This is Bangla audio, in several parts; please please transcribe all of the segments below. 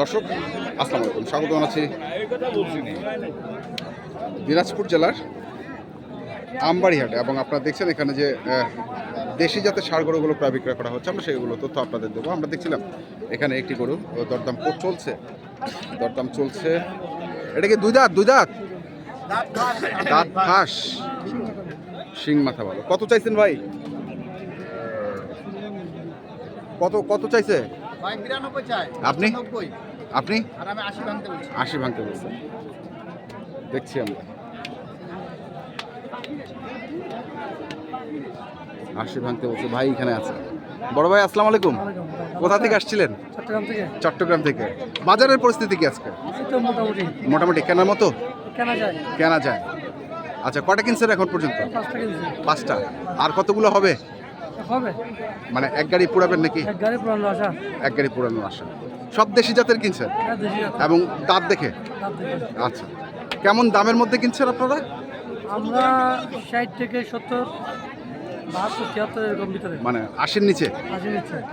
দর্শক, আসসালামু আলাইকুম। স্বাগত জানাচ্ছি দিনাজপুর জেলার আমবাড়িহাটে এবং আপনারা দেখছেন এখানে যে দেশি জাতের সার গরুগুলো প্রায় বিক্রয় করা হচ্ছে, আমরা সেগুলো তথ্য আপনাদের দেবো। আমরা দেখছিলাম এখানে একটি গরু দরদাম চলছে। দরদাম চলছে। এটা কি দুই দাঁত? দুই দাঁত? দাঁত ফাঁস শিং মাথা ভালো। কত চাইছেন ভাই? কত কত চাইছে? আপনি? আপনি? আর আশি ভাঙতে বলছি। বলছেন। দেখছি আমরা। আশি ভাঙতে বলছে। ভাই এখানে আছে। বড় ভাই আসসালামু আলাইকুম। কোথা থেকে আসছিলেন? চট্টগ্রাম থেকে। চট্টগ্রাম থেকে। বাজারের পরিস্থিতি কি আজকে? মোটামুটি। মোটামুটি কেনার মতো? কেনা যায়। কেনা যায়। আচ্ছা কটা কিনছেন এখন পর্যন্ত? পাঁচটা। আর কতগুলো হবে? হবে। মানে এক গাড়ি পুরাবেন নাকি? এক গাড়ি পুরানো আসা এক গাড়ি পুরানো আসা সব দেশি জাতের কিনছেন? হ্যাঁ। এবং দাঁত দেখে? আচ্ছা। কেমন দামের মধ্যে কিনছেন আপনারা? আমরা ষাট থেকে সত্তর মানে আশির নিচে।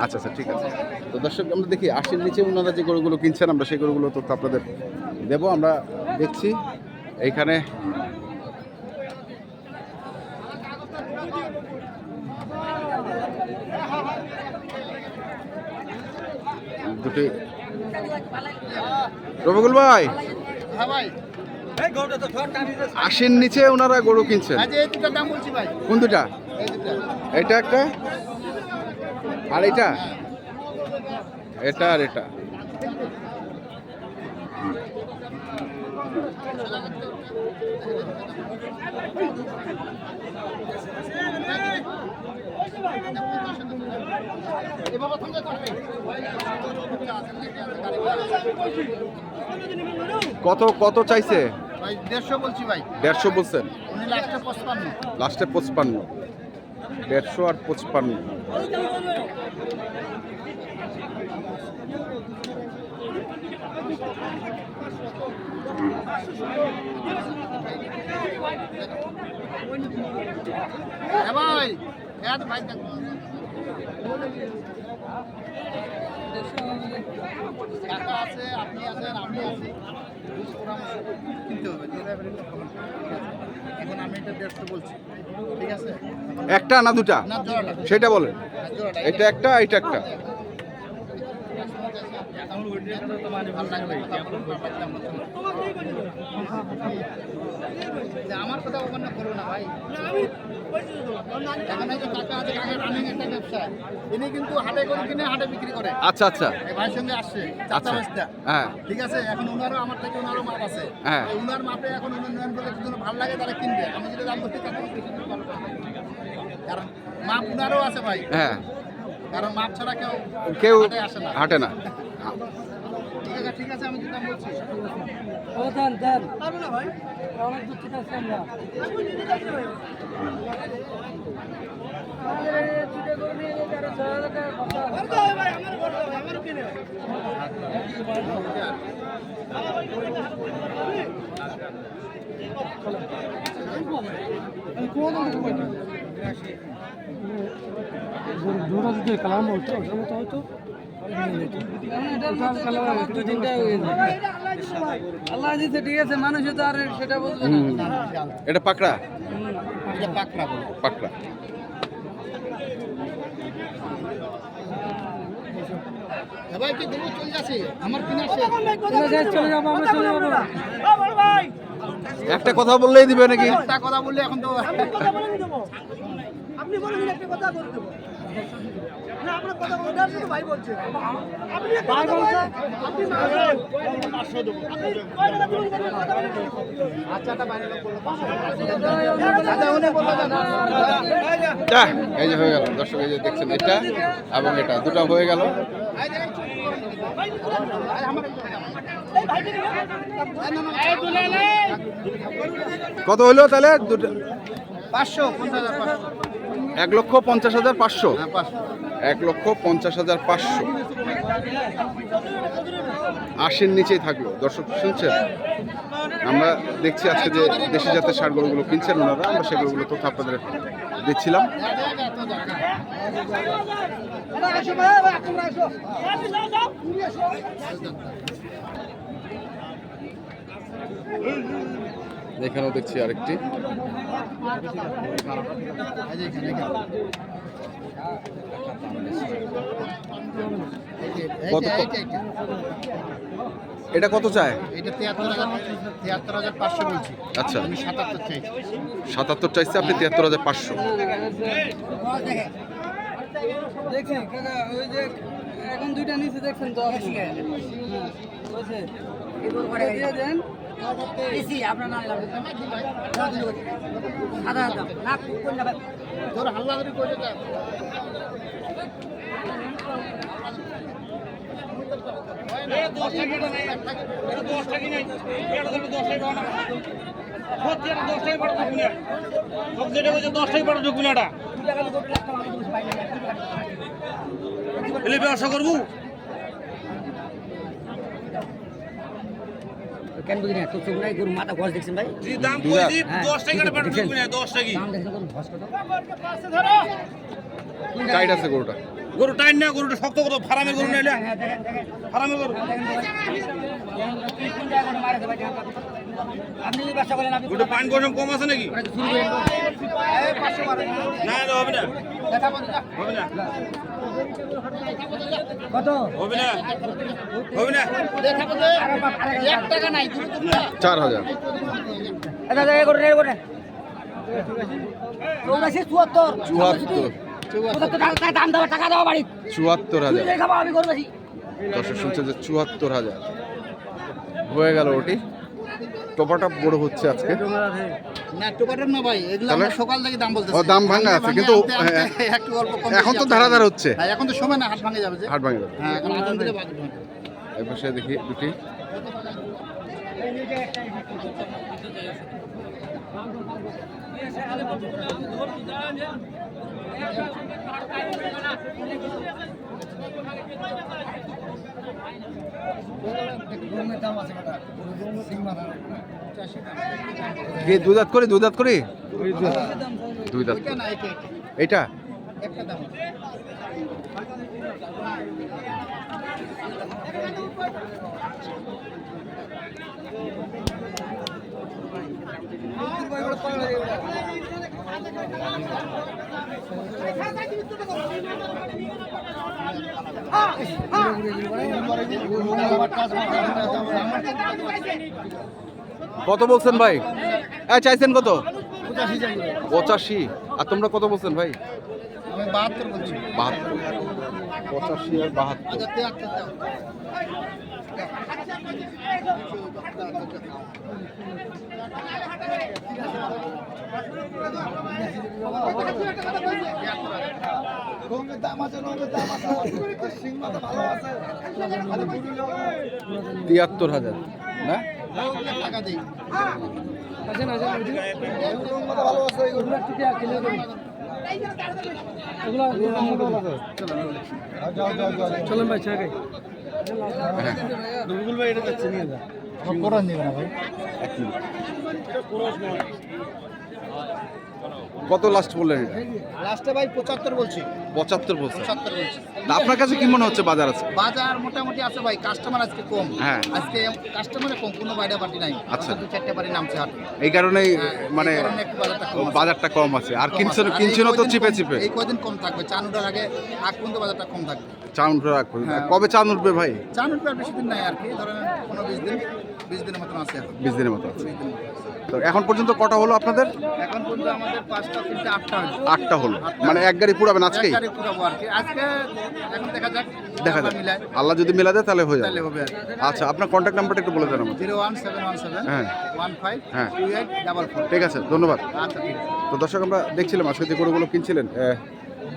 আচ্ছা আচ্ছা ঠিক আছে। তো দর্শক আমরা দেখি আশির নিচে ওনারা যে গরুগুলো কিনছেন আমরা সেই গরুগুলো তথ্য আপনাদের দেবো। আমরা দেখছি এইখানে দুটি রবিকুল ভাই। আশির নিচে ওনারা গরু কিনছেন। ভাই। কোন দুটা? দুটা। এটা একটা? আর এটা? এটা আর এটা। কত কত চাইছে? দেড়শো বলছি ভাই। দেড়শো বলছেন। লাস্টে পঁচপান্ন। দেড়শো আর পঁচপান্ন। ভাই তো ভাই দেখো কাকা আছে আপনি আছেন আমি আছি। পরামর্শ কিনতে হবে দুই ভাই বোনের খবর। ঠিক আছে? এখন আমি এটা দেড়শো বলছি। ঠিক আছে? একটা না দুটা? সেটা বলেন। এটা একটা এটা একটা। যে আমার কথা ওখানে করব না ভাই। এখানে যে টাকা আছে কাকা রানিং একটা ব্যবসা। ইনি কিন্তু হাটে করে কিনে হাটে বিক্রি করে। আচ্ছা আচ্ছা। ভাইয়ের সঙ্গে আসছে চাচা আচ্ছা হ্যাঁ। ঠিক আছে এখন উনারও আমার থেকে উনারও মাপ আছে। হ্যাঁ। মাপে এখন উনার নিয়ম করলে যদি ভালো লাগে তারা কিনবে। আমি দাম। কারণ মাপ উনারও আছে ভাই। হ্যাঁ। কারণ মাপ ছাড়া কেউ কেউ হাটে আসে না। হাঁটে না। ঠিক আছে আছে আমি দাম বলছি। ও দেন দেন। অনেক দূর থেকে আসছি আমরা জোড়া যদি কালাম হতো ওটার মতো হয়তো। আল্লাহ ঠিক আছে মানুষ তো আর সেটা বলবে না এটা পাকড়া? এটা পাকড়া বলে। পাকড়া। এ ভাই কি দেবো? চলে যাচ্ছে। আমার কিনা শেষ। চলে যাই, চলে যাব আমরা চলে একটা কথা বললেই দিবে নাকি? একটা কথা বললে এখন তো আপনি বলেন একটা কথা বলে দেবো। এই যে হয়ে গেল। দর্শক, এই যে দেখছেন এটা এবং এটা, দুটো হয়ে গেল। কত হলো তাহলে? দুটো পাঁচশো, পঞ্চাশ এক লক্ষ পঞ্চাশ হাজার পাঁচশো? এক লক্ষ পঞ্চাশ হাজার পাঁচশো। আশির নিচেই থাকল। দর্শক, শুনছেন? আমরা দেখছি আজকে যে দেশি জাতের সার গরুগুলো কিনছেন ওনারা, আমরা সেগুলোগুলো তথ্য আপনাদের দিচ্ছিলাম। এখানেও দেখছি আরেকটি। কত-। এটা কত চায়? এটা তিয়াত্তর হাজার তিয়াত্তর হাজার পাঁচশো বলছি। আচ্ছা। আমি সাতাত্তর চাইছি। সাতাত্তর চাইছে আপনি তিয়াত্তর হাজার পাঁচশো। দেখছেন কাকা ওই যে এখন দুইটা নিচে দেখছেন তো? আপনি হ্যাঁ বুঝছে এটা দিয়ে দেন তোর হাল্লা ধরে করে যা ব্যবসা করব? কেন বুঝি না? তো চোখ নাই গরু মাথা ঘষ দেখছেন ভাই? দাম। কইছি দশ টাকা পাঠা ঢুকবি না দশ টাকা। দাম দেখছেন গরু ঘষ কত? টাইট আছে গরুটা। গরু টাইট না গরুটা শক্ত করো ফার্মের গরু নাইলে ফার্মের গরু। গরুটা পানি গরম কম আছে নাকি? না না হবে না। হবে না। কত? হবে না। হবে না। এক টাকা নাই চার হাজার। শুনছে যে চুয়াত্তর হাজার। হয়ে গেল ওটি। টোপাটা বড় হচ্ছে আজকে না টোকাটার না ভাই এগুলো আমরা সকাল থেকে দাম বলতেছি ও, দাম ভাঙা আছে, কিন্তু, হ্যাঁ। একটু অল্প কম এখন তো। ধারাধার হচ্ছে হ্যাঁ এখন তো সময় না হাট ভাঙে যাবে যে হাট ভাঙে যাবে হ্যাঁ এখন আদান দিলে বাদ ভাঙে এই পাশে দেখি দুটি কি দুই দাঁত করে দুই দাঁত করে? দুই দাঁত এটা একটা দাম আছে। কত বলছেন ভাই? হ্যাঁ চাইছেন কত? পঁচাশি আর তোমরা কত বলছেন ভাই? আমি বাহাত্তর বলছি। বাহাত্তর। পঁচাশি আর বাহাত্তর। তিয়াত্তর হাজার না? টাকা দিই আছেন আছেন ওইগুলো টিকে কিনে দেবেন ওগুলো চলেন ভাই হ্যাঁ কোরআন দিবে না ভাই এক মিনিট। কত লাস্ট বললেন এটা? লাস্টে ভাই পঁচাত্তর বলছি। পঁচাত্তর বলছেন। পঁচাত্তর বলছি। আপনার কাছে কি মনে হচ্ছে বাজার আছে? বাজার মোটামুটি আছে ভাই কাস্টমার আজকে কম। হ্যাঁ। আজকে কাস্টমারে কম কোনো বাইরে পার্টি নাই। আচ্ছা। দু চারটে বাড়ি নামছে হাটে। এই কারণেই হ্যাঁ, মানে বাজারটা কম আছে। আর কিনছেন কিনছেনও তো চিপে চিপে। এই কদিন কম থাকবে? চান উঠার আগে আগ পর্যন্ত বাজারটা কম থাকবে। চাউন উঠে রাখব হ্যাঁ। কবে চাউন উঠবে ভাই? চান উঠবে বেশি দিন নাই আর কি ধরেন পনেরো বিশ দিন। বিশ দিনের মতন আছে বিশ দিনের মতো আছে। তো এখন পর্যন্ত কটা হলো আপনাদের? এখন পর্যন্ত আমাদের পাঁচটা তিনটে আটটা হলো। আটটা হলো। মানে এক গাড়ি পুরাবেন আজকেই? এক গাড়ি পুরাবো আর কি। আজকে এখন দেখা যাক দেখা আল্লাহ যাক। আল্লাহ যদি মেলা দেয় তাহলে হয়ে তাহলে যাবে হবে আচ্ছা আপনার কন্ট্যাক্ট নাম্বারটা একটু বলে দেন আমাকে। Zero one seven one seven হ্যাঁ। ওয়ান ফাইভ হ্যাঁ। Two eight double four. ঠিক আছে ধন্যবাদ। আচ্ছা ঠিক আছে। তো দর্শক আমরা দেখছিলাম আজকে যে গরুগুলো কিনছিলেন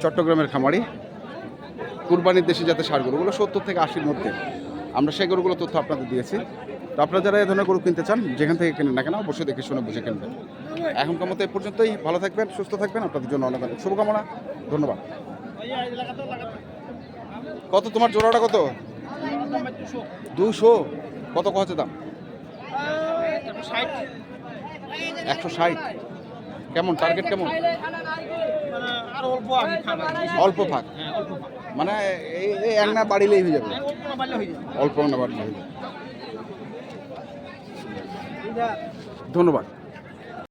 চট্টগ্রামের খামারি। কুরবানির দেশে যাতে সার গরুগুলো সত্তর থেকে আশির মধ্যে। আমরা সেই গরুগুলো তথ্য আপনাদের দিয়েছি। তো আপনারা যারা এই ধরনের গরু কিনতে চান, যেখান থেকে কেনেন না কেন, অবশ্যই দেখে শুনে বুঝে কিনবেন। এখনকার মতো এই পর্যন্তই, ভালো থাকবেন, সুস্থ থাকবেন, আপনাদের জন্য অনেক অনেক শুভকামনা, ধন্যবাদ। কত তোমার জোড়াটা কত? দুশো। কত কত দাম? একশো ষাট। কেমন? টার্গেট কেমন? অল্প থাক মানে এই এক না বাড়িলেই হয়ে যাবে। অল্প না বাড়লে হয়ে যাবে। ধন্যবাদ।